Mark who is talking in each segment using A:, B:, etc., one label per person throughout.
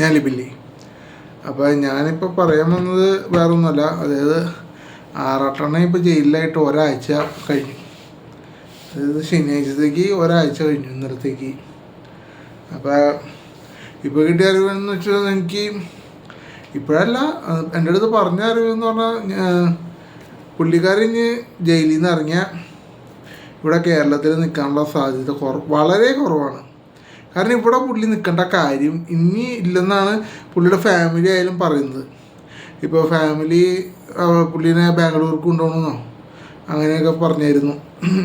A: ഞാൻ ലിബില്ലി? അപ്പോൾ ഞാനിപ്പോൾ പറയാൻ വന്നത് വേറെ ഒന്നുമല്ല അതായത് ആറാട്ടെണ്ണ ഇപ്പോൾ ജയിലിലായിട്ട് ഒരാഴ്ച കഴിഞ്ഞു. അതായത് ശനിയാഴ്ചത്തേക്ക് ഒരാഴ്ച കഴിഞ്ഞു ഇന്നലത്തേക്ക്. അപ്പോൾ ഇപ്പോൾ കിട്ടിയ അറിവെന്ന് വെച്ചാൽ എനിക്ക് ഇപ്പോഴല്ല എന്റെ അടുത്ത് പറഞ്ഞ അറിവെന്ന് പറഞ്ഞാൽ പുള്ളിക്കാരി ജയിലിൽ നിന്ന് ഇറങ്ങിയ ഇവിടെ കേരളത്തിൽ നിൽക്കാനുള്ള സാധ്യത കുറ വളരെ കുറവാണ്. കാരണം ഇവിടെ പുള്ളി നിൽക്കേണ്ട കാര്യം ഇനി ഇല്ലെന്നാണ് പുള്ളിയുടെ ഫാമിലി ആയാലും പറയുന്നത്. ഇപ്പോൾ ഫാമിലി പുള്ളീനെ ബാംഗ്ലൂർക്ക് കൊണ്ടുപോകണമെന്നോ? അങ്ങനെയൊക്കെ പറഞ്ഞായിരുന്നു.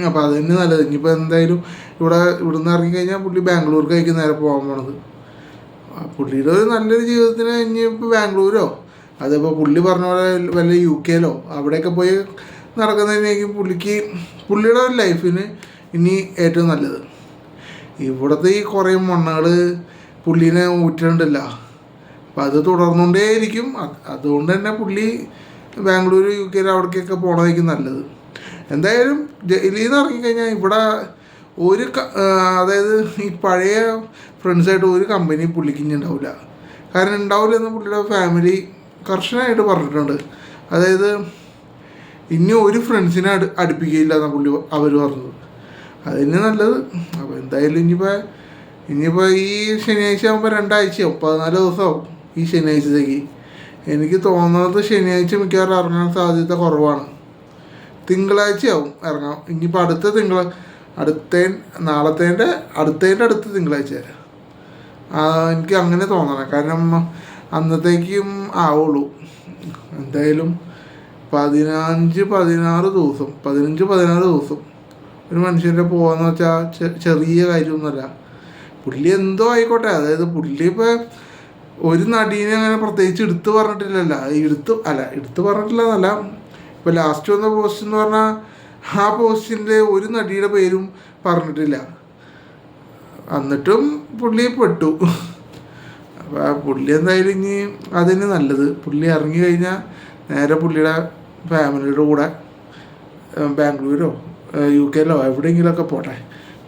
A: അപ്പോൾ അത് തന്നെ നല്ലത്. ഇനിയിപ്പോൾ എന്തായാലും ഇവിടെ ഇവിടെ നിന്ന് ഇറങ്ങിക്കഴിഞ്ഞാൽ പുള്ളി ബാംഗ്ലൂർക്കായിരിക്കും നേരെ പോകാൻ പോണത്. പുള്ളിയുടെ ഒരു നല്ലൊരു ജീവിതത്തിന് ഇനിയിപ്പോൾ ബാംഗ്ലൂരോ? അതിപ്പോൾ പുള്ളി പറഞ്ഞ പോലെ വല്ല യു കെയിലോ? അവിടെയൊക്കെ പോയി നടക്കുന്നതിനേക്കും പുള്ളിക്ക് പുള്ളിയുടെ ഒരു ലൈഫിന് ഇനി ഏറ്റവും നല്ലത്. ഇവിടുത്തെ ഈ കുറേ മണ്ണുകൾ പുള്ളീനെ ഊറ്റണ്ടല്ല അപ്പം അത് തുടർന്നുകൊണ്ടേയിരിക്കും. അത് അതുകൊണ്ട് തന്നെ പുള്ളി ബാംഗ്ലൂർ യു കെയിൽ അവിടേക്കൊക്കെ പോകണമായിരിക്കും നല്ലത്. എന്തായാലും ജയിലിൽ നിന്ന് ഇറങ്ങിക്കഴിഞ്ഞാൽ ഇവിടെ ഒരു അതായത് ഈ പഴയ ഫ്രണ്ട്സായിട്ട് ഒരു കമ്പനി പുള്ളിക്ക് ഇനി ഉണ്ടാവില്ല കാരണം ഉണ്ടാവില്ല എന്ന് പുള്ളിയുടെ ഫാമിലി കർശനമായിട്ട് പറഞ്ഞിട്ടുണ്ട്. അതായത് ഇനി ഒരു ഫ്രണ്ട്സിനെ അടു അടുപ്പിക്കുകയില്ല എന്നാണ് പുള്ളി അവർ പറഞ്ഞത്. അതിന് നല്ലത്. അപ്പോൾ എന്തായാലും ഇനിയിപ്പോൾ ഇനിയിപ്പോൾ ഈ ശനിയാഴ്ച ആകുമ്പോൾ രണ്ടാഴ്ചയാവും പതിനാല് ദിവസമാവും ഈ ശനിയാഴ്ചത്തേക്ക്. എനിക്ക് തോന്നുന്നത് ശനിയാഴ്ച മിക്കവാറും ഇറങ്ങാൻ സാധ്യത കുറവാണ്. തിങ്കളാഴ്ചയാവും ഇറങ്ങാം ഇനിയിപ്പോൾ അടുത്ത തിങ്കൾ അടുത്ത നാളത്തേന്റെ അടുത്തതിന്റെ അടുത്ത തിങ്കളാഴ്ച എനിക്ക് അങ്ങനെ തോന്നണം. കാരണം അന്നത്തേക്കും ആവുള്ളൂ. എന്തായാലും പതിനഞ്ച് പതിനാറ് ദിവസം പതിനഞ്ച് പതിനാറ് ദിവസം. ഒരു മനുഷ്യന്റെ പോകാന്ന് വെച്ചാൽ ചെറിയ കാര്യമൊന്നുമല്ല. പുള്ളി എന്തോ ആയിക്കോട്ടെ. അതായത് പുള്ളി ഇപ്പോൾ ഒരു നടീനെ അങ്ങനെ പ്രത്യേകിച്ച് എടുത്തു പറഞ്ഞിട്ടില്ലല്ല. എടുത്തു അല്ല എടുത്തു പറഞ്ഞിട്ടില്ലെന്നല്ല. ഇപ്പോൾ ലാസ്റ്റ് വന്ന പോസ്റ്റ് എന്ന് പറഞ്ഞാൽ ആ പോസ്റ്റിന്റെ ഒരു നടിയുടെ പേരും പറഞ്ഞിട്ടില്ല. എന്നിട്ടും പുള്ളി പെട്ടു. അപ്പോൾ ആ പുള്ളി എന്തായാലും ഇനി അതിന് നല്ലത്. പുള്ളി ഇറങ്ങി കഴിഞ്ഞാൽ നേരെ പുള്ളിയുടെ ഫാമിലിയുടെ കൂടെ ബാംഗ്ലൂരോ യു കെയിലോ എവിടെയെങ്കിലുമൊക്കെ പോട്ടെ.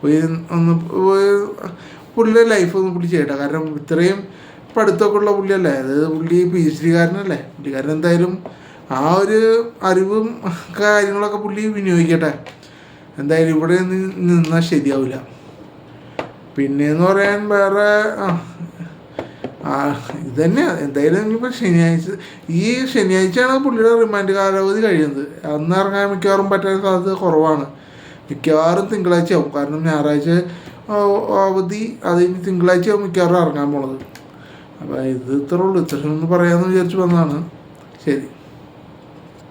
A: പോയി ഒന്ന് പോയി പുള്ളിയുടെ ലൈഫ് ഒന്ന് പുള്ളി ചെയ്യട്ടെ. കാരണം ഇത്രയും പഠിത്തമൊക്കെ ഉള്ള പുള്ളിയല്ലേ? അതായത് പുള്ളി പി എച്ച് ഡിക്കാരനല്ലേ പുള്ളിക്കാരൻ എന്തായാലും ആ ഒരു അറിവും കാര്യങ്ങളൊക്കെ പുള്ളി വിനിയോഗിക്കട്ടെ. എന്തായാലും ഇവിടെ നിന്നാൽ ശരിയാവില്ല പിന്നെയെന്ന് പറയാൻ വേറെ ആ ആ ഇത് തന്നെ എന്തായാലും ഇനിയിപ്പോൾ ശനിയാഴ്ച ഈ ശനിയാഴ്ചയാണ് പുള്ളിയുടെ റിമാൻഡ് കാലാവധി കഴിയുന്നത്. അന്ന് ഇറങ്ങാൻ മിക്കവാറും പറ്റാൻ സാധ്യത കുറവാണ്. മിക്കവാറും തിങ്കളാഴ്ച ആവും. കാരണം ഞായറാഴ്ച അവധി അത് ഇനി തിങ്കളാഴ്ച ആവും മിക്കവാറും ഇറങ്ങാൻ പോണത്. അപ്പോൾ ഇത് ഇത്രേ ഉള്ളൂ. ഇത്ര ഒന്ന് പറയാമെന്ന് വിചാരിച്ച് വന്നതാണ്. ശരി.